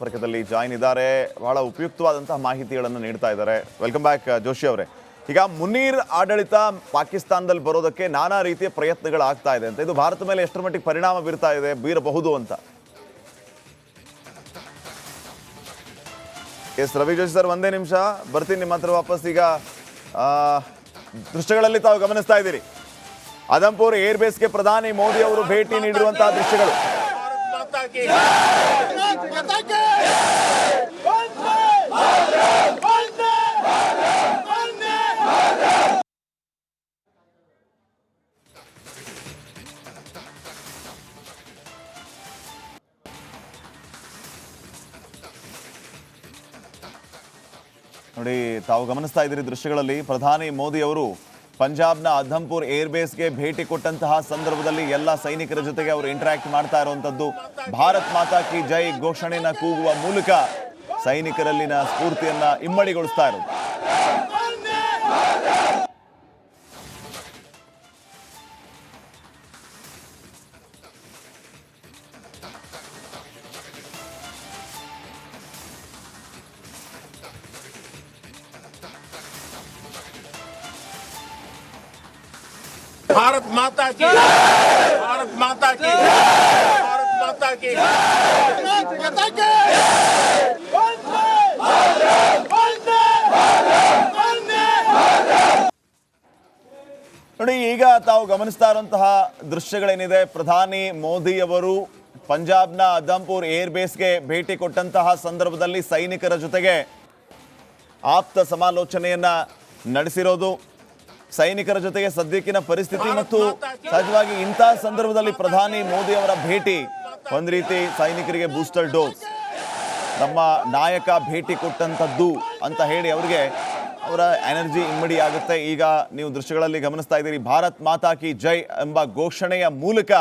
ಸಂಪರ್ಕದಲ್ಲಿ ಜಾಯಿನ್ ಇದ್ದಾರೆ. ಬಹಳ ಉಪಯುಕ್ತವಾದಂತಹ ಮಾಹಿತಿಗಳನ್ನು ನೀಡ್ತಾ ಇದ್ದಾರೆ. ವೆಲ್ಕಮ್ ಬ್ಯಾಕ್ ಜೋಶಿ ಅವರೇ. ಈಗ ಮುನೀರ್ ಆಡಳಿತ ಪಾಕಿಸ್ತಾನದಲ್ಲಿ ಬರೋದಕ್ಕೆ ನಾನಾ ರೀತಿಯ ಪ್ರಯತ್ನಗಳಾಗ್ತಾ ಇದೆ ಅಂತ. ಇದು ಭಾರತ ಮೇಲೆ ಎಷ್ಟರ ಮಟ್ಟಿಗೆ ಪರಿಣಾಮ ಬೀರ್ತಾ ಇದೆ, ಬೀರಬಹುದು ಅಂತ. ಎಸ್, ರವಿ ಜೋಶಿ ಸರ್, ಒಂದೇ ನಿಮಿಷ. ಬರ್ತೀನಿ ನಿಮ್ಮ ಹತ್ರ ವಾಪಸ್. ಈಗ ದೃಶ್ಯಗಳಲ್ಲಿ ತಾವು ಗಮನಿಸ್ತಾ ಇದ್ದೀರಿ. ಅದಂಪುರ್ ಏರ್ ಬೇಸ್ಗೆ ಪ್ರಧಾನಿ ಮೋದಿ ಅವರು ಭೇಟಿ ನೀಡಿರುವಂತಹ ದೃಶ್ಯಗಳು. ನೋಡಿ ತಾವು ಗಮನಿಸ್ತಾ ಇದ್ದೀರಿ ದೃಶ್ಯಗಳಲ್ಲಿ ಪ್ರಧಾನಿ ಮೋದಿ ಅವರು ಪಂಜಾಬ್ನ ಅಧಂಪುರ್ ಏರ್ ಬೇಸ್ಗೆ ಭೇಟಿ ಕೊಟ್ಟಂತಹ ಸಂದರ್ಭದಲ್ಲಿ ಎಲ್ಲ ಸೈನಿಕರ ಜೊತೆಗೆ ಅವರು ಇಂಟರಾಕ್ಟ್ ಮಾಡ್ತಾ ಇರುವಂಥದ್ದು. ಭಾರತ್ ಮಾತಾ ಕಿ ಜೈ ಘೋಷಣೆನ ಕೂಗುವ ಮೂಲಕ ಸೈನಿಕರಲ್ಲಿನ ಸ್ಫೂರ್ತಿಯನ್ನು ಇಮ್ಮಡಿಗೊಳಿಸ್ತಾ ಇರೋದು. भारत माता की भारत माता की भारत माता की माता की ನೋಡಿ ಈಗ ತಾವು ಗಮನಿಸ್ತಾ ಇರುವಂತಹ ದೃಶ್ಯಗಳೇನಿದೆ ಪ್ರಧಾನಿ ಮೋದಿ ಅವರು ಪಂಜಾಬ್ನ ಅದಂಪುರ್ ಏರ್ ಬೇಸ್ಗೆ ಭೇಟಿ ಕೊಟ್ಟಂತಹ ಸಂದರ್ಭದಲ್ಲಿ ಸೈನಿಕರ ಜೊತೆಗೆ ಆಪ್ತ ಸಮಾಲೋಚನೆಯನ್ನ ನಡೆಸಿರೋದು ಸೈನಿಕರ ಜೊತೆಗೆ ಸದ್ಯಕ್ಕಿನ ಪರಿಸ್ಥಿತಿ ಮತ್ತು ಸಹಜವಾಗಿ ಇಂತಹ ಸಂದರ್ಭದಲ್ಲಿ ಪ್ರಧಾನಿ ಮೋದಿ ಅವರ ಭೇಟಿ. ಒಂದು ರೀತಿ ಸೈನಿಕರಿಗೆ ಬೂಸ್ಟರ್ ಡೋಸ್. ನಮ್ಮ ನಾಯಕ ಭೇಟಿ ಕೊಟ್ಟಂಥದ್ದು ಅಂತ ಹೇಳಿ ಅವರಿಗೆ ಅವರ ಎನರ್ಜಿ ಇಮ್ಮಡಿ ಆಗುತ್ತೆ. ಈಗ ನೀವು ದೃಶ್ಯಗಳಲ್ಲಿ ಗಮನಿಸ್ತಾ ಇದ್ದೀರಿ ಭಾರತ್ ಮಾತಾ ಕಿ ಜೈ ಎಂಬ ಘೋಷಣೆಯ ಮೂಲಕ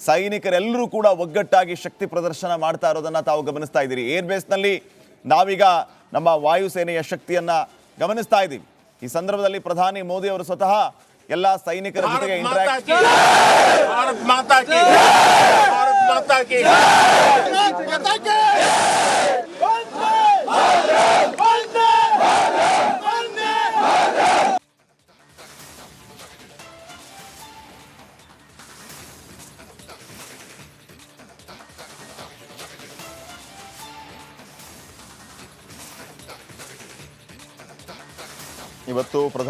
ಸೈನಿಕರೆಲ್ಲರೂ ಕೂಡ ಒಗ್ಗಟ್ಟಾಗಿ ಶಕ್ತಿ ಪ್ರದರ್ಶನ ಮಾಡ್ತಾ ಇರೋದನ್ನು ತಾವು ಗಮನಿಸ್ತಾ ಇದ್ದೀರಿ. ಏರ್ ಬೇಸ್ನಲ್ಲಿ ನಾವೀಗ ನಮ್ಮ ವಾಯುಸೇನೆಯ ಶಕ್ತಿಯನ್ನ ಗಮನಿಸ್ತಾ ಇದ್ದೀವಿ. ಈ ಸಂದರ್ಭದಲ್ಲಿ ಪ್ರಧಾನಿ ಮೋದಿ ಅವರು ಸ್ವತಃ ಎಲ್ಲ ಸೈನಿಕರ ಜೊತೆಗೆ ಇಂಟ್ರಾಕ್ಟ್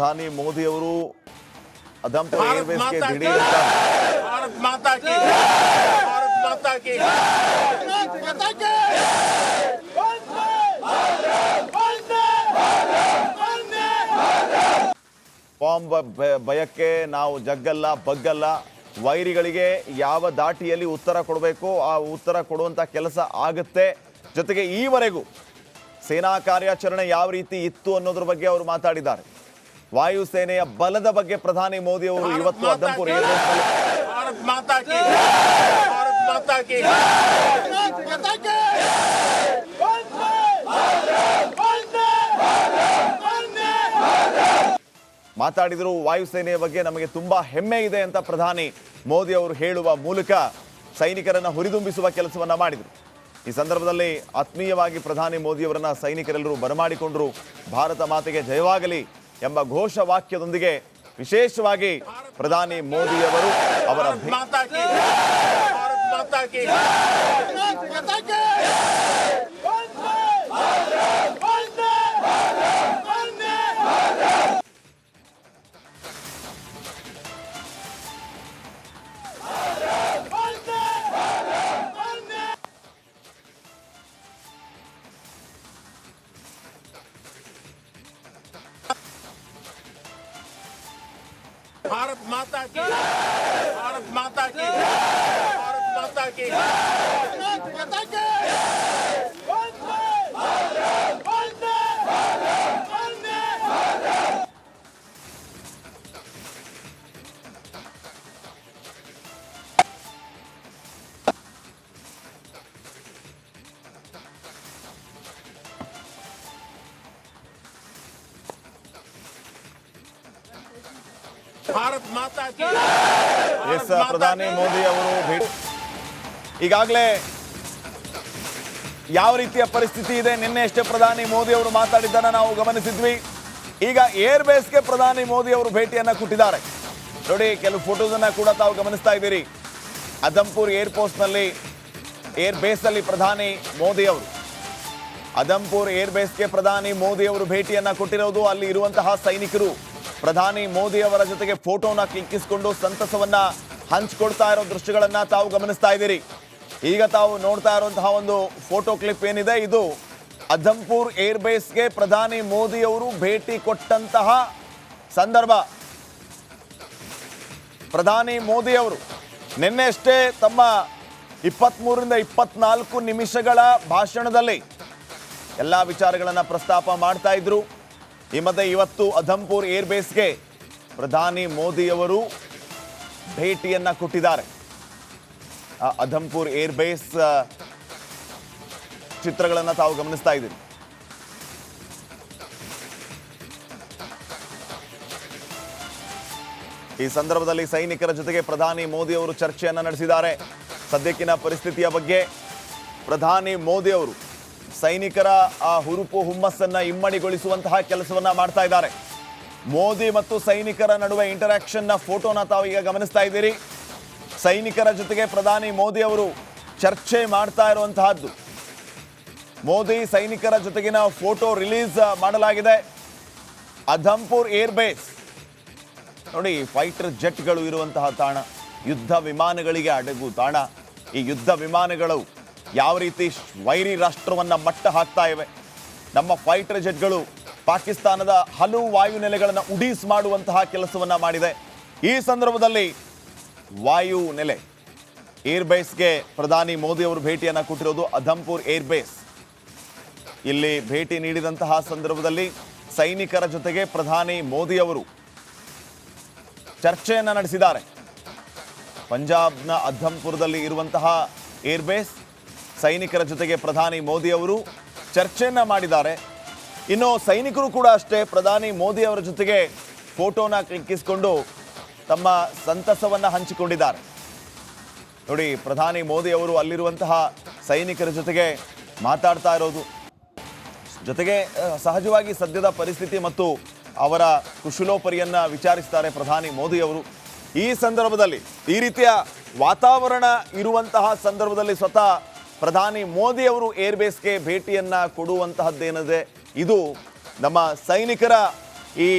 ಪ್ರಧಾನಿ ಮೋದಿ ಅವರು ಅದಂತ ಏರ್ವೇಸ್ಗೆ ದಿಢೀರ್ ಬಾಂಬ್ ಭಯಕ್ಕೆ ನಾವು ಜಗ್ಗಲ್ಲ ಬಗ್ಗಲ್ಲ. ವೈರಿಗಳಿಗೆ ಯಾವ ದಾಟಿಯಲ್ಲಿ ಉತ್ತರ ಕೊಡಬೇಕು ಆ ಉತ್ತರ ಕೊಡುವಂತ ಕೆಲಸ ಆಗುತ್ತೆ. ಜೊತೆಗೆ ಈವರೆಗೂ ಸೇನಾ ಕಾರ್ಯಾಚರಣೆ ಯಾವ ರೀತಿ ಇತ್ತು ಅನ್ನೋದ್ರ ಬಗ್ಗೆ ಅವರು ಮಾತಾಡಿದ್ದಾರೆ. ವಾಯುಸೇನೆಯ ಬಲದ ಬಗ್ಗೆ ಪ್ರಧಾನಿ ಮೋದಿ ಅವರು ಇವತ್ತು ಅದ್ದಂಪುರಿ ಮಾತಾಡಿದರು ವಾಯುಸೇನೆಯ ಬಗ್ಗೆ ನಮಗೆ ತುಂಬಾ ಹೆಮ್ಮೆ ಇದೆ ಅಂತ ಪ್ರಧಾನಿ ಮೋದಿ ಅವರು ಹೇಳುವ ಮೂಲಕ ಸೈನಿಕರನ್ನ ಹುರಿದುಂಬಿಸುವ ಕೆಲಸವನ್ನ ಮಾಡಿದರು. ಈ ಸಂದರ್ಭದಲ್ಲಿ ಆತ್ಮೀಯವಾಗಿ ಪ್ರಧಾನಿ ಮೋದಿಯವರನ್ನ ಸೈನಿಕರೆಲ್ಲರೂ ಬರಮಾಡಿಕೊಂಡರು. ಭಾರತ ಮಾತೆಗೆ ಜಯವಾಗಲಿ. ಎಂಬ ಘೋಷವಾಕ್ಯದೊಂದಿಗೆ ವಿಶೇಷವಾಗಿ ಪ್ರಧಾನಿ ಮೋದಿಯವರು ಅವರ ಮಾತಾ ಭೇ- माता ಎಸ್ ಪ್ರಧಾನಿ ಮೋದಿ ಅವರು ಭೇಟಿ ಈಗಾಗಲೇ ಯಾವ ರೀತಿಯ ಪರಿಸ್ಥಿತಿ ಇದೆ? ನಿನ್ನೆ ಅಷ್ಟೇ ಪ್ರಧಾನಿ ಮೋದಿ ಅವರು ಮಾತಾಡಿದ್ದನ್ನ ನಾವು ಗಮನಿಸಿದ್ವಿ. ಈಗ ಏರ್ ಬೇಸ್ಗೆ ಪ್ರಧಾನಿ ಮೋದಿ ಅವರು ಭೇಟಿಯನ್ನ ಕೊಟ್ಟಿದ್ದಾರೆ. ನೋಡಿ, ಕೆಲವು ಫೋಟೋಸನ್ನ ಕೂಡ ತಾವು ಗಮನಿಸ್ತಾ ಇದ್ದೀರಿ. ಅದಂಪುರ್ ಏರ್ಪೋರ್ಟ್ನಲ್ಲಿ ಏರ್ ಬೇಸ್ನಲ್ಲಿ ಪ್ರಧಾನಿ ಮೋದಿ ಅವರು. ಅದಂಪುರ್ ಏರ್ ಬೇಸ್ಗೆ ಪ್ರಧಾನಿ ಮೋದಿ ಅವರು ಭೇಟಿಯನ್ನ ಕೊಟ್ಟಿರೋದು ಅಲ್ಲಿ ಇರುವಂತಹ ಸೈನಿಕರು. ಪ್ರಧಾನಿ ಮೋದಿ ಅವರ ಜೊತೆಗೆ ಫೋಟೋನ ಕ್ಲಿಕ್ಕಿಸಿಕೊಂಡು ಸಂತಸವನ್ನ ಹಂಚಿಕೊಳ್ತಾ ಇರೋ ದೃಶ್ಯಗಳನ್ನ ತಾವು ಗಮನಿಸ್ತಾ ಇದ್ದೀರಿ. ಈಗ ತಾವು ನೋಡ್ತಾ ಇರುವಂತಹ ಒಂದು ಫೋಟೋ ಕ್ಲಿಪ್ ಏನಿದೆ? ಇದು ಅಧಂಪುರ್ ಏರ್ ಬೇಸ್ಗೆ ಪ್ರಧಾನಿ ಮೋದಿ ಅವರು ಭೇಟಿ ಕೊಟ್ಟಂತಹ ಸಂದರ್ಭ. ಪ್ರಧಾನಿ ಮೋದಿ ಅವರು ನಿನ್ನೆಷ್ಟೇ ತಮ್ಮ ಇಪ್ಪತ್ತ್ಮೂರರಿಂದ ಇಪ್ಪತ್ನಾಲ್ಕು ನಿಮಿಷಗಳ ಭಾಷಣದಲ್ಲಿ ಎಲ್ಲ ವಿಚಾರಗಳನ್ನು ಪ್ರಸ್ತಾಪ ಮಾಡ್ತಾ ಇದ್ರು. ಈ ಮಧ್ಯೆ ಇವತ್ತು ಅಧಂಪುರ್ ಏರ್ ಬೇಸ್ಗೆ ಪ್ರಧಾನಿ ಮೋದಿಯವರು ಭೇಟಿಯನ್ನ ಕೊಟ್ಟಿದ್ದಾರೆ. ಅಧಂಪುರ್ ಏರ್ ಬೇಸ್ ಚಿತ್ರಗಳನ್ನು ತಾವು ಗಮನಿಸ್ತಾ ಇದ್ದೀರಿ. ಈ ಸಂದರ್ಭದಲ್ಲಿ ಸೈನಿಕರ ಜೊತೆಗೆ ಪ್ರಧಾನಿ ಮೋದಿ ಅವರು ಚರ್ಚೆಯನ್ನು ನಡೆಸಿದ್ದಾರೆ. ಸದ್ಯಕ್ಕಿನ ಪರಿಸ್ಥಿತಿಯ ಬಗ್ಗೆ ಪ್ರಧಾನಿ ಮೋದಿ ಅವರು ಸೈನಿಕರ ಆ ಹುರುಪು ಹುಮ್ಮಸ್ಸನ್ನ ಇಮ್ಮಡಿಗೊಳಿಸುವಂತಹ ಕೆಲಸವನ್ನ ಮಾಡ್ತಾ ಇದ್ದಾರೆ. ಮೋದಿ ಮತ್ತು ಸೈನಿಕರ ನಡುವೆ ಇಂಟರಾಕ್ಷನ್ನ ಫೋಟೋನ ತಾವು ಈಗ ಗಮನಿಸ್ತಾ ಇದ್ದೀರಿ. ಸೈನಿಕರ ಜೊತೆಗೆ ಪ್ರಧಾನಿ ಮೋದಿ ಅವರು ಚರ್ಚೆ ಮಾಡ್ತಾ ಇರುವಂತಹದ್ದು. ಮೋದಿ ಸೈನಿಕರ ಜೊತೆಗಿನ ಫೋಟೋ ರಿಲೀಸ್ ಮಾಡಲಾಗಿದೆ. ಅಧಂಪುರ್ ಏರ್ ಬೇಸ್ ನೋಡಿ ಫೈಟರ್ ಜೆಟ್ಗಳು ಇರುವಂತಹ ತಾಣ. ಯುದ್ಧ ವಿಮಾನಗಳಿಗೆ ಅಡಗು ತಾಣ. ಈ ಯುದ್ಧ ವಿಮಾನಗಳು ಯಾವ ರೀತಿ ವೈರಿ ರಾಷ್ಟ್ರವನ್ನು ಮಟ್ಟ ಹಾಕ್ತಾ ಇವೆ? ನಮ್ಮ ಫೈಟರ್ ಜೆಟ್ಗಳು ಪಾಕಿಸ್ತಾನದ ಹಲವು ವಾಯುನೆಲೆಗಳನ್ನು ಉಡೀಸ್ ಮಾಡುವಂತಹ ಕೆಲಸವನ್ನು ಮಾಡಿದೆ. ಈ ಸಂದರ್ಭದಲ್ಲಿ ವಾಯು ನೆಲೆ ಏರ್ ಬೇಸ್ಗೆ ಪ್ರಧಾನಿ ಮೋದಿ ಅವರು ಭೇಟಿಯನ್ನು ಕೊಟ್ಟಿರೋದು ಅಧಂಪುರ್ ಏರ್ ಬೇಸ್. ಇಲ್ಲಿ ಭೇಟಿ ನೀಡಿದಂತಹ ಸಂದರ್ಭದಲ್ಲಿ ಸೈನಿಕರ ಜೊತೆಗೆ ಪ್ರಧಾನಿ ಮೋದಿ ಅವರು ಚರ್ಚೆಯನ್ನು ನಡೆಸಿದ್ದಾರೆ. ಪಂಜಾಬ್ನ ಅಧಂಪುರದಲ್ಲಿ ಇರುವಂತಹ ಏರ್ಬೇಸ್ ಸೈನಿಕರ ಜೊತೆಗೆ ಪ್ರಧಾನಿ ಮೋದಿ ಅವರು ಚರ್ಚೆಯನ್ನು ಮಾಡಿದ್ದಾರೆ. ಇನ್ನು ಸೈನಿಕರು ಕೂಡ ಅಷ್ಟೇ, ಪ್ರಧಾನಿ ಮೋದಿ ಅವರ ಜೊತೆಗೆ ಫೋಟೋನ ಕ್ಲಿಕ್ಕಿಸಿಕೊಂಡು ತಮ್ಮ ಸಂತಸವನ್ನು ಹಂಚಿಕೊಂಡಿದ್ದಾರೆ. ನೋಡಿ, ಪ್ರಧಾನಿ ಮೋದಿ ಅವರು ಅಲ್ಲಿರುವಂತಹ ಸೈನಿಕರ ಜೊತೆಗೆ ಮಾತಾಡ್ತಾ ಇರೋದು. ಜೊತೆಗೆ ಸಹಜವಾಗಿ ಸದ್ಯದ ಪರಿಸ್ಥಿತಿ ಮತ್ತು ಅವರ ಕುಶಲೋಪರಿಯನ್ನ ವಿಚಾರಿಸ್ತಾರೆ ಪ್ರಧಾನಿ ಮೋದಿ ಅವರು. ಈ ಸಂದರ್ಭದಲ್ಲಿ, ಈ ರೀತಿಯ ವಾತಾವರಣ ಇರುವಂತಹ ಸಂದರ್ಭದಲ್ಲಿ ಸ್ವತಃ ಪ್ರಧಾನಿ ಮೋದಿ ಅವರು ಏರ್ಬೇಸ್ಗೆ ಭೇಟಿಯನ್ನು ಕೊಡುವಂತಹದ್ದೇನಿದೆ, ಇದು ನಮ್ಮ ಸೈನಿಕರ ಈ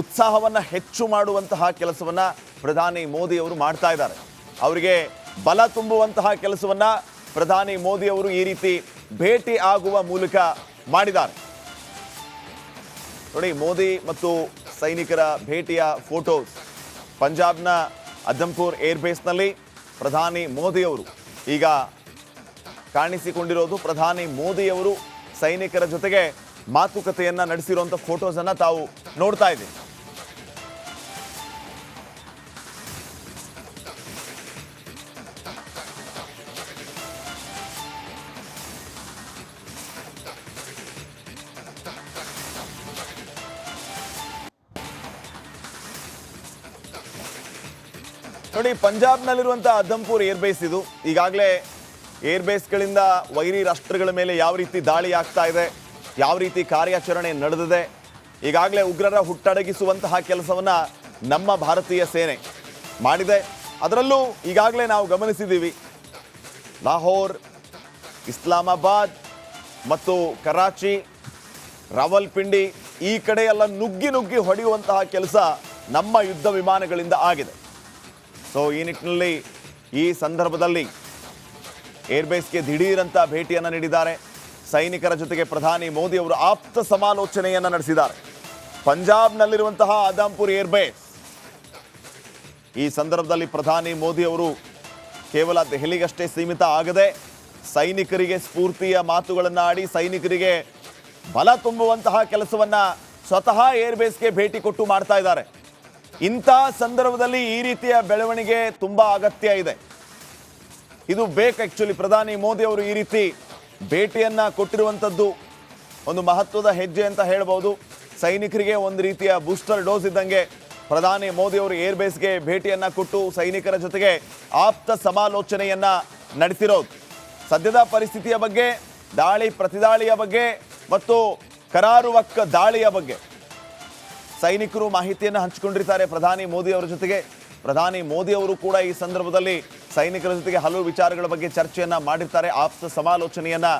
ಉತ್ಸಾಹವನ್ನು ಹೆಚ್ಚು ಮಾಡುವಂತಹ ಕೆಲಸವನ್ನ ಪ್ರಧಾನಿ ಮೋದಿ ಅವರು ಮಾಡ್ತಾ ಇದ್ದಾರೆ. ಅವರಿಗೆ ಬಲ ತುಂಬುವಂತಹ ಕೆಲಸವನ್ನ ಪ್ರಧಾನಿ ಮೋದಿ ಅವರು ಈ ರೀತಿ ಭೇಟಿ ಆಗುವ ಮೂಲಕ ಮಾಡಿದ್ದಾರೆ. ನೋಡಿ, ಮೋದಿ ಮತ್ತು ಸೈನಿಕರ ಭೇಟಿಯ ಫೋಟೋಸ್, ಪಂಜಾಬ್ನ ಅದಂಪುರ್ ಏರ್ಬೇಸ್ನಲ್ಲಿ ಪ್ರಧಾನಿ ಮೋದಿ ಅವರು ಈಗ ಕಾಣಿಸಿಕೊಂಡಿರೋದು ಪ್ರಧಾನಿ ಮೋದಿಯವರು ಸೈನಿಕರ ಜೊತೆಗೆ ಮಾತುಕತೆಯನ್ನ ನಡೆಸಿರುವಂತಹ ಫೋಟೋಸ್ ಅನ್ನ ತಾವು ನೋಡ್ತಾ ಇದ್ದೀವಿ. ನೋಡಿ ಪಂಜಾಬ್ನಲ್ಲಿರುವಂಥ ಅದಂಪುರ್ ಏರ್ಬೇಸ್ ಇದು. ಈಗಾಗಲೇ ಏರ್ಬೇಸ್ಗಳಿಂದ ವೈರಿ ರಾಷ್ಟ್ರಗಳ ಮೇಲೆ ಯಾವ ರೀತಿ ದಾಳಿ ಆಗ್ತಾ ಇದೆ, ಯಾವ ರೀತಿ ಕಾರ್ಯಾಚರಣೆ ನಡೆದಿದೆ, ಈಗಾಗಲೇ ಉಗ್ರರ ಹುಟ್ಟಡಗಿಸುವಂತಹ ಕೆಲಸವನ್ನ ನಮ್ಮ ಭಾರತೀಯ ಸೇನೆ ಮಾಡಿದೆ. ಅದರಲ್ಲೂ ಈಗಾಗಲೇ ನಾವು ಗಮನಿಸಿದ್ದೀವಿ, ಲಾಹೋರ್, ಇಸ್ಲಾಮಾಬಾದ್ ಮತ್ತು ಕರಾಚಿ, ರಾವಲ್ಪಿಂಡಿ ಈ ಕಡೆ ಎಲ್ಲ ನುಗ್ಗಿ ನುಗ್ಗಿ ಹೊಡೆಯುವಂತಹ ಕೆಲಸ ನಮ್ಮ ಯುದ್ಧ ವಿಮಾನಗಳಿಂದ ಆಗಿದೆ. ಸೊ ಈ ನಿಟ್ಟಿನಲ್ಲಿ ಈ ಸಂದರ್ಭದಲ್ಲಿ ಏರ್ಬೇಸ್ಗೆ ದಿಢೀರಂತ ಭೇಟಿಯನ್ನು ನೀಡಿದ್ದಾರೆ. ಸೈನಿಕರ ಜೊತೆಗೆ ಪ್ರಧಾನಿ ಮೋದಿ ಅವರು ಆಪ್ತ ಸಮಾಲೋಚನೆಯನ್ನು ನಡೆಸಿದ್ದಾರೆ. ಪಂಜಾಬ್ನಲ್ಲಿರುವಂತಹ ಆದಾಂಪುರ್ ಏರ್ಬೇಸ್. ಈ ಸಂದರ್ಭದಲ್ಲಿ ಪ್ರಧಾನಿ ಮೋದಿ ಅವರು ಕೇವಲ ದೆಹಲಿಗಷ್ಟೇ ಸೀಮಿತ ಆಗದೆ ಸೈನಿಕರಿಗೆ ಸ್ಫೂರ್ತಿಯ ಮಾತುಗಳನ್ನು ಆಡಿ ಸೈನಿಕರಿಗೆ ಬಲ ತುಂಬುವಂತಹ ಕೆಲಸವನ್ನ ಸ್ವತಃ ಏರ್ಬೇಸ್ಗೆ ಭೇಟಿ ಕೊಟ್ಟು ಮಾಡ್ತಾ ಇದ್ದಾರೆ. ಇಂತಹ ಸಂದರ್ಭದಲ್ಲಿ ಈ ರೀತಿಯ ಬೆಳವಣಿಗೆ ತುಂಬಾ ಅಗತ್ಯ ಇದೆ. ಇದು ಬೇಕು ಆ್ಯಕ್ಚುಲಿ ಪ್ರಧಾನಿ ಮೋದಿ ಅವರು ಈ ರೀತಿ ಭೇಟಿಯನ್ನು ಕೊಟ್ಟಿರುವಂಥದ್ದು ಒಂದು ಮಹತ್ವದ ಹೆಜ್ಜೆ ಅಂತ ಹೇಳ್ಬೋದು. ಸೈನಿಕರಿಗೆ ಒಂದು ರೀತಿಯ ಬೂಸ್ಟರ್ ಡೋಸ್ ಇದ್ದಂಗೆ ಪ್ರಧಾನಿ ಮೋದಿ ಅವರು ಏರ್ಬೇಸ್ಗೆ ಭೇಟಿಯನ್ನು ಕೊಟ್ಟು ಸೈನಿಕರ ಜೊತೆಗೆ ಆಪ್ತ ಸಮಾಲೋಚನೆಯನ್ನ ನಡೆಸಿರೋದು. ಸದ್ಯದ ಪರಿಸ್ಥಿತಿಯ ಬಗ್ಗೆ, ದಾಳಿ ಪ್ರತಿದಾಳಿಯ ಬಗ್ಗೆ ಮತ್ತು ಕರಾರುವಕ್ಕ ದಾಳಿಯ ಬಗ್ಗೆ ಸೈನಿಕರು ಮಾಹಿತಿಯನ್ನು ಹಂಚಿಕೊಂಡಿರ್ತಾರೆ ಪ್ರಧಾನಿ ಮೋದಿ ಅವರ ಜೊತೆಗೆ. ಪ್ರಧಾನಿ ಮೋದಿ ಅವರು ಕೂಡ ಈ ಸಂದರ್ಭದಲ್ಲಿ ಸೈನಿಕರ ಜೊತೆಗೆ ಹಲವು ವಿಚಾರಗಳ ಬಗ್ಗೆ ಚರ್ಚೆಯನ್ನ ಮಾಡಿರ್ತಾರೆ, ಆಪ್ತ ಸಮಾಲೋಚನೆಯನ್ನ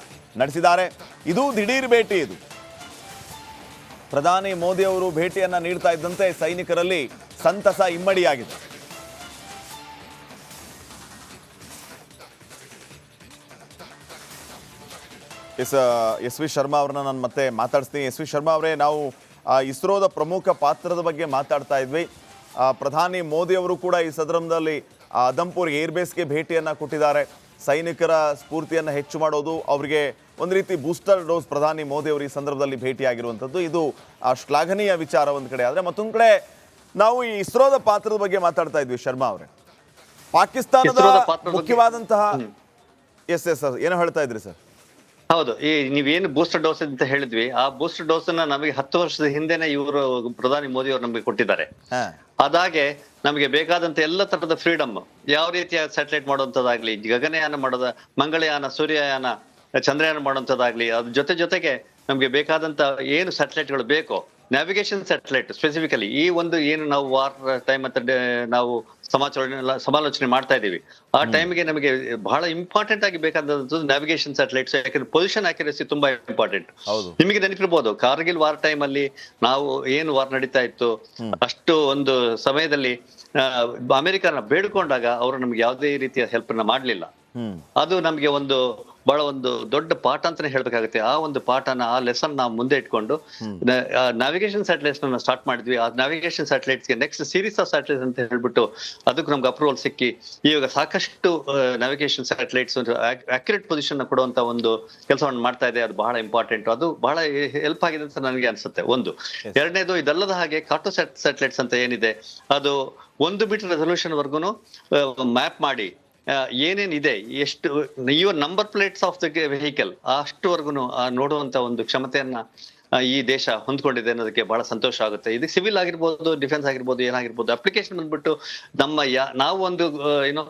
ನಡೆಸಿದ್ದಾರೆ. ಇದು ದಿಢೀರ್ ಭೇಟಿ ಇದು. ಪ್ರಧಾನಿ ಮೋದಿ ಅವರು ಭೇಟಿಯನ್ನ ನೀಡ್ತಾ ಇದ್ದಂತೆ ಸೈನಿಕರಲ್ಲಿ ಸಂತಸ ಇಮ್ಮಡಿಯಾಗಿದೆ. ಎಸ್ ಎಸ್ ವಿ ಶರ್ಮಾ ಅವ್ರನ್ನ ನಾನು ಮತ್ತೆ ಮಾತಾಡಿಸ್ತೀನಿ. ಎಸ್ ವಿ ಶರ್ಮಾ ಅವರೇ, ನಾವು ಇಸ್ರೋದ ಪ್ರಮುಖ ಪಾತ್ರದ ಬಗ್ಗೆ ಮಾತಾಡ್ತಾ ಇದ್ವಿ. ಪ್ರಧಾನಿ ಮೋದಿ ಅವರು ಕೂಡ ಈ ಸಂದರ್ಭದಲ್ಲಿ ಅದಂಪುರ್ ಏರ್ಬೇಸ್ಗೆ ಭೇಟಿಯನ್ನ ಕೊಟ್ಟಿದ್ದಾರೆ. ಸೈನಿಕರ ಸ್ಫೂರ್ತಿಯನ್ನು ಹೆಚ್ಚು ಮಾಡೋದು ಅವರಿಗೆ ಒಂದು ರೀತಿ ಬೂಸ್ಟರ್ ಡೋಸ್ ಪ್ರಧಾನಿ ಮೋದಿ ಅವರು ಈ ಸಂದರ್ಭದಲ್ಲಿ ಭೇಟಿಯಾಗಿರುವಂಥದ್ದು. ಇದು ಆ, ಶ್ಲಾಘನೀಯ ವಿಚಾರ ಒಂದು ಕಡೆ. ಆದರೆ ಮತ್ತೊಂದು ಕಡೆ ನಾವು ಈ ಇಸ್ರೋದ ಪಾತ್ರದ ಬಗ್ಗೆ ಮಾತಾಡ್ತಾ ಇದ್ವಿ ಶರ್ಮಾ ಅವರೇ. ಪಾಕಿಸ್ತಾನದ ಮುಖ್ಯವಾದಂತಹ ಎಸ್ ಎಸ್ ಸರ್ ಏನೋ ಹೇಳ್ತಾ ಇದ್ರಿ ಸರ್? ಹೌದು ಈ ನೀವೇನು ಬೂಸ್ಟರ್ ಡೋಸ್ ಅಂತ ಹೇಳಿದ್ವಿ ಆ ಬೂಸ್ಟರ್ ಡೋಸ್ ಅನ್ನ ನಮಗೆ ಹತ್ತು ವರ್ಷದ ಹಿಂದೆನೆ ಇವರು ಪ್ರಧಾನಿ ಮೋದಿ ಅವರು ನಮಗೆ ಕೊಟ್ಟಿದ್ದಾರೆ. ಅದಾಗೆ ನಮಗೆ ಬೇಕಾದಂತ ಎಲ್ಲ ತರದ ಫ್ರೀಡಮ್ ಯಾವ ರೀತಿಯ ಸ್ಯಾಟಲೈಟ್ ಮಾಡುವಂತದಾಗ್ಲಿ ಗಗನಯಾನ ಮಾಡೋದ ಮಂಗಳಯಾನ ಸೂರ್ಯಯಾನ ಚಂದ್ರಯಾನ ಮಾಡುವಂತದಾಗ್ಲಿ ಅದ್ರ ಜೊತೆ ಜೊತೆಗೆ ನಮ್ಗೆ ಬೇಕಾದಂತ ಏನು ಸ್ಯಾಟಲೈಟ್ಗಳು ಬೇಕೋ ನ್ಯಾವಿಗೇಷನ್ ಸ್ಯಾಟಲೈಟ್ ಸ್ಪೆಸಿಫಿಕಲಿ ಈ ಒಂದು ಏನು ನಾವು ವಾರ್ ಟೈಮ್ ಅಂತ ನಾವು ಸಮಾಚರಣೆ ಎಲ್ಲ ಸಮಾಲೋಚನೆ ಮಾಡ್ತಾ ಇದ್ದೀವಿ. ಆ ಟೈಮ್ಗೆ ನಮಗೆ ಬಹಳ ಇಂಪಾರ್ಟೆಂಟ್ ಆಗಿ ಬೇಕಾದಂತದ್ದು ನ್ಯಾವಿಗೇಷನ್ ಸ್ಯಾಟಲೈಟ್ಸ್ ಯಾಕಂದ್ರೆ ಪೊಸಿಷನ್ ಅಕ್ಯುರಸಿ ತುಂಬಾ ಇಂಪಾರ್ಟೆಂಟ್ ನಿಮಗೆ ನೆನಪಿರ್ಬೋದು ಕಾರ್ಗಿಲ್ ವಾರ್ ಟೈಮ್ ಅಲ್ಲಿ ನಾವು ಏನು ವಾರ್ ನಡೀತಾ ಇತ್ತು? ಅಷ್ಟು ಒಂದು ಸಮಯದಲ್ಲಿ ಅಮೆರಿಕನ ಬೇಡ್ಕೊಂಡಾಗ ಅವರು ನಮ್ಗೆ ಯಾವುದೇ ರೀತಿಯ ಹೆಲ್ಪ್ನ ಮಾಡ್ಲಿಲ್ಲ. ಅದು ನಮ್ಗೆ ಒಂದು ಬಹಳ ಒಂದು ದೊಡ್ಡ ಪಾಠ ಅಂತಾನೆ ಹೇಳ್ಬೇಕಾಗುತ್ತೆ. ಆ ಒಂದು ಪಾಠನ ಆ ಲೆಸನ್ ನಾವು ಮುಂದೆ ಇಟ್ಕೊಂಡು ನಾವಿಗೇಷನ್ ಸ್ಯಾಟಲೈಟ್ಸ್ನ ಸ್ಟಾರ್ಟ್ ಮಾಡಿದ್ವಿ. ಆ ನಾವಿಗೇಷನ್ ಸ್ಯಾಟಲೈಟ್ಸ್ಗೆ ನೆಕ್ಸ್ಟ್ ಸೀರೀಸ್ ಆಫ್ ಸ್ಯಾಟಲೈಟ್ಸ್ ಅಂತ ಹೇಳ್ಬಿಟ್ಟು ಅದಕ್ಕೆ ನಮ್ಗೆ ಅಪ್ರೂವಲ್ ಸಿಕ್ಕಿ ಇವಾಗ ಸಾಕಷ್ಟು ನಾವಿಗೇಷನ್ ಸ್ಯಾಟಲೈಟ್ಸ್ ಅಕ್ಯುರೇಟ್ ಪೊಸಿಷನ್ ಕೊಡುವಂತ ಒಂದು ಕೆಲಸವನ್ನು ಮಾಡ್ತಾ ಇದೆ. ಅದು ಬಹಳ ಇಂಪಾರ್ಟೆಂಟ್ ಅದು ಬಹಳ ಹೆಲ್ಪ್ ಆಗಿದೆ ಅಂತ ನನಗೆ ಅನ್ಸುತ್ತೆ. ಒಂದು. ಎರಡನೇದು ಇದಲ್ಲದ ಹಾಗೆ ಕಾರ್ಟೋ ಸ್ಯಾಟಲೈಟ್ಸ್ ಅಂತ ಏನಿದೆ ಅದು ಒಂದು ಬಿಟ್ ರೆಸೊಲ್ಯೂಷನ್ ವರ್ಗುನು ಮ್ಯಾಪ್ ಮಾಡಿ ಏನೇನಿದೆ ಎಷ್ಟು even number plates of the vehicle ಅಷ್ಟುವರೆಗೂ ನೋಡುವಂತ ಒಂದು ಕ್ಷಮತೆಯನ್ನ ಈ ದೇಶ ಹೊಂದ್ಕೊಂಡಿದೆ ಅನ್ನೋದಕ್ಕೆ ಬಹಳ ಸಂತೋಷ ಆಗುತ್ತೆ. ಇದು ಸಿವಿಲ್ ಆಗಿರ್ಬೋದು ಡಿಫೆನ್ಸ್ ಆಗಿರ್ಬೋದು, ಏನಾಗಿರ್ಬೋದು ಅಪ್ಲಿಕೇಶನ್ ಬಂದ್ಬಿಟ್ಟು ನಮ್ಮ ಯಾ, ನಾವು ಒಂದು ಏನೋ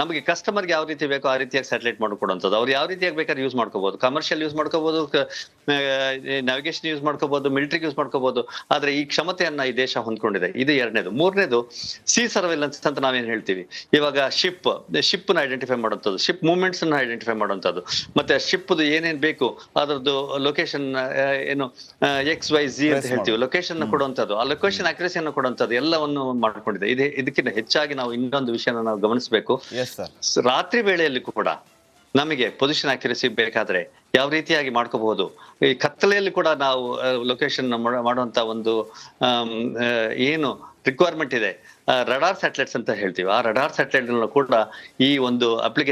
ನಮಗೆ ಕಸ್ಟಮರ್ಗೆ ಯಾವ ರೀತಿ ಬೇಕೋ ಆ ರೀತಿಯಾಗಿ ಸ್ಯಾಟಲೈಟ್ ಮಾಡ್ಕೊಡುವಂಥದ್ದು. ಅವ್ರು ಯಾವ ರೀತಿಯಾಗಿ ಬೇಕಾದ್ರೆ ಯೂಸ್ ಮಾಡ್ಕೋಬಹುದು ಕಮರ್ಷಿಯಲ್ ಯೂಸ್ ಮಾಡ್ಕೋಬಹುದು ನ್ಯಾವಿಗೇಷನ್ ಯೂಸ್ ಮಾಡ್ಕೋಬಹುದು ಮಿಲಿಟರಿ ಯೂಸ್ ಮಾಡ್ಕೋಬಹುದು ಆದ್ರೆ ಈ ಕ್ಷಮತೆಯನ್ನ ಈ ದೇಶ ಹೊಂದ್ಕೊಂಡಿದೆ. ಇದು ಎರಡನೇದು. ಮೂರನೇದು ಸಿ ಸರ್ವೆಲೆನ್ಸ್ ಅಂತ ನಾವೇನ್ ಹೇಳ್ತೀವಿ? ಇವಾಗ ಶಿಪ್ ಶಿಪ್ನ ಐಡೆಂಟಿಫೈ ಮಾಡುವಂಥದ್ದು. ಶಿಪ್ ಮೂವ್ಮೆಂಟ್ಸ್ನ ಐಡೆಂಟಿಫೈ ಮಾಡುವಂಥದ್ದು. ಮತ್ತೆ ಶಿಪ್ ಏನೇನ್ ಬೇಕು, ಅದರದ್ದು ಲೊಕೇಶನ್ ಏನು ಎಕ್ಸ್ ವೈ ಜಿ ಅಂತ ಹೇಳ್ತೀವಿ ಲೊಕೇಶನ್ ಕೊಡುವಂಥದ್ದು. ಆ ಲೊಕೇಶನ್ ಅಕ್ಯುರಸಿಯನ್ನು ಕೊಡುವಂಥದ್ದು ಎಲ್ಲವನ್ನು ಮಾಡ್ಕೊಂಡಿದೆ. ಇದೆ ಇದಕ್ಕಿಂತ ಹೆಚ್ಚಾಗಿ ನಾವು ಇನ್ನೊಂದು ವಿಷಯನ ನಾವು ಗಮನಿಸಬೇಕು. ರಾತ್ರಿ ವೇಳೆಯಲ್ಲಿ ಕೂಡ ನಮಗೆ ಪೊಸಿಷನ್ ಅಕ್ಯುರಸಿ ಬೇಕಾದ್ರೆ ಯಾವ ರೀತಿಯಾಗಿ ಮಾಡ್ಕೋಬಹುದು? ಈ ಕತ್ತಲೆಯಲ್ಲಿ ಕೂಡ ನಾವು ಲೊಕೇಶನ್ ಮಾಡುವಂತ ಒಂದು ಏನು ರಿಕ್ವೈರ್ಮೆಂಟ್ ಇದೆ. ರಡಾರ್ ಸ್ಯಾಟಲೈಟ್ಸ್ ಅಂತ ಹೇಳ್ತೀವಿ. ಆ ರಡಾರ್ ಸ್ಯಾಟಲೈಟ್ ಕೂಡ ಈ ಒಂದು ಅಪ್ಲಿಕೇಶನ್